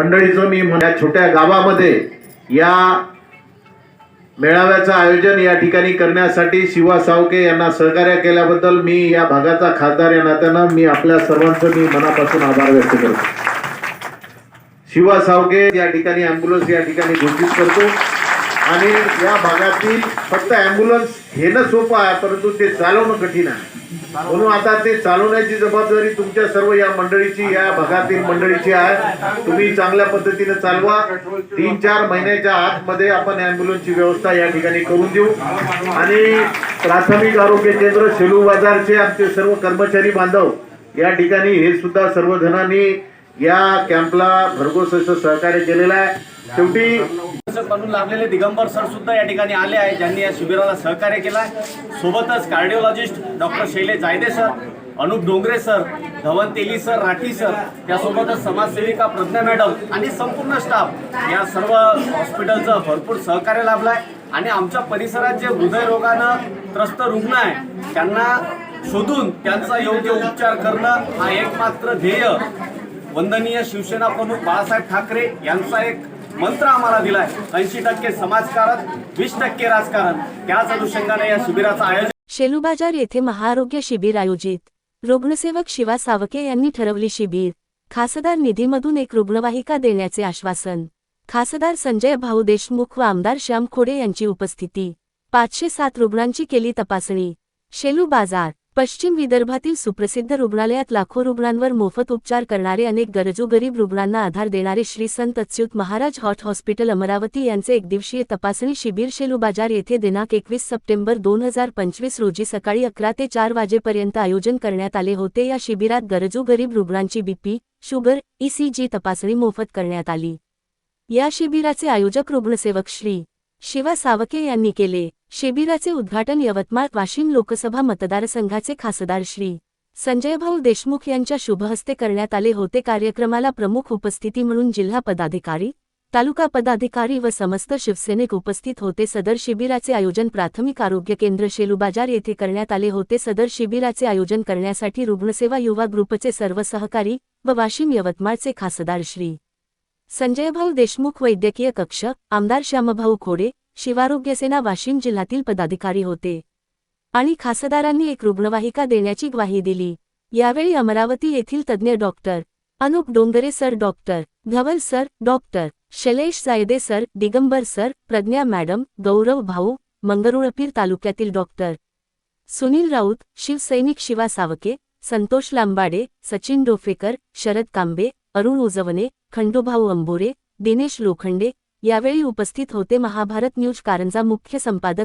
मंडळीचं मी म्हणा छोट्या गावामध्ये या मेळाव्याचं आयोजन या ठिकाणी करण्यासाठी शिवा सावके यांना सहकार्य केल्याबद्दल मी या भागाचा खासदार या नात्यानं मी आपल्या सर्वांचं मी मनापासून आभार व्यक्त करतो. शिवा सावके या ठिकाणी अँब्युलन्स या ठिकाणी घोषित करतो. आणि या भागातील फक्त ॲम्ब्युलन्स घेणं सोपं आहे परंतु ते चालवणं कठीण आहे. म्हणून आता ते चालवण्याची जबाबदारी तुमच्या सर्व या मंडळीची या भागातील मंडळीची आहे. तुम्ही चांगल्या पद्धतीने चालवा. तीन चार महिन्याच्या आतमध्ये आपण ॲम्ब्युलन्सची व्यवस्था या ठिकाणी करून देऊ. आणि प्राथमिक आरोग्य केंद्र सेलू बाजारचे आमचे सर्व कर्मचारी बांधव या ठिकाणी हे सुद्धा सर्वजणांनी या कॅम्पला भरघोस असं सहकार्य केलेलं आहे. शेवटी म्हणून लाभलेले लागलेले दिगंबर सर सुद्धा या ठिकाणी आले आहे ज्यांनी या शिबिराला सहकार्य केलं आहे सोबतच cardiologist doctor Shailesh Jayde sir Anup Dongre sir Dhawan Teli sir Rathi sir त्यासोबतच समाजसेविका प्रज्ञा मॅडम आणि संपूर्ण स्टाफ या सर्व हॉस्पिटलचं भरपूर सहकार्य लाभलं आहे आणि आमच्या परिसरात जे हृदयरोगानं त्रस्त रुग्ण आहे त्यांना शोधून त्यांचा योग्य उपचार करणं हा एकमात्र ध्येय. वंदनीय शिवसेना प्रमुख बाळासाहेब ठाकरे यांचा एक मंत्र आम्हाला दिलाय. ऐंशी टक्के समाजकारण वीस टक्के राजकारण. त्याच अनुषंगाने या शिबिराचं आयोजन शेलूबाजार येथे महाआरोग्य शिबिर आयोजित. रुग्णसेवक शिवा सावके यांनी ठरवली शिबिर. खासदार निधीमधून एक रुग्णवाहिका देण्याचे आश्वासन. खासदार संजय भाऊ देशमुख व आमदार श्याम खोडे यांची उपस्थिती. पाचशे सात रुग्णांची केली तपासणी. शेलू बाजार पश्चिम विदर्भातील सुप्रसिद्ध रुग्णालयात लाखो रुग्णांवर मोफत उपचार करणारे अनेक गरजू गरीब रुग्णांना आधार देणारे श्री संत अच्युत महाराज हॉट हॉस्पिटल अमरावती यांचे एकदिवसीय तपासणी शिबिर शेलू बाजार येथे दिनांक एकवीस सप्टेंबर दोन हजार पंचवीस रोजी सकाळी अकरा ते चार वाजेपर्यंत आयोजन करण्यात आले होते. या शिबिरात गरजू गरीब रुग्णांची बीपी शुगर ईसीजी तपासणी मोफत करण्यात आली. या शिबिराचे आयोजक रुग्णसेवक श्री शिवा सावके यांनी केले. शिबिराचे उद्घाटन यवतमाळ वाशिम लोकसभा मतदारसंघाचे खासदार श्री संजयभाऊ देशमुख यांच्या शुभहस्ते करण्यात आले होते. कार्यक्रमाला प्रमुख उपस्थिती म्हणून जिल्हा पदाधिकारी तालुका पदाधिकारी व समस्त शिवसैनिक उपस्थित होते. सदर शिबिराचे आयोजन प्राथमिक आरोग्य केंद्र शेलूबाजार येथे करण्यात आले होते. सदर शिबिराचे आयोजन करण्यासाठी रुग्णसेवा युवा ग्रुपचे सर्व सहकारी व वाशिम यवतमाळचे खासदार श्री संजयभाऊ देशमुख वैद्यकीय कक्ष आमदार श्यामभाऊ खोडे शिवारोग्यसेना वाशिम जिल्ह्यातील पदाधिकारी होते. आणि खासदारांनी एक रुग्णवाहिका देण्याची ग्वाही दिली. यावेळी अमरावती येथील तज्ज्ञ doctor Anup Dongre sir doctor Dhawal sir doctor Shailesh Jayde sir Digambar sir Pradnya madam Gaurav भाऊ मंगरुळपीर तालुक्यातील डॉक्टर सुनील राऊत शिवसैनिक शिवा सावके संतोष लांबाडे सचिन डोफेकर शरद कांबे अरुण उजवणे खंडोभाऊ अंबोरे दिनेश लोखंडे यावेळी उपस्थित होते महाभारत न्यूज कारंजा मुख्य संपादक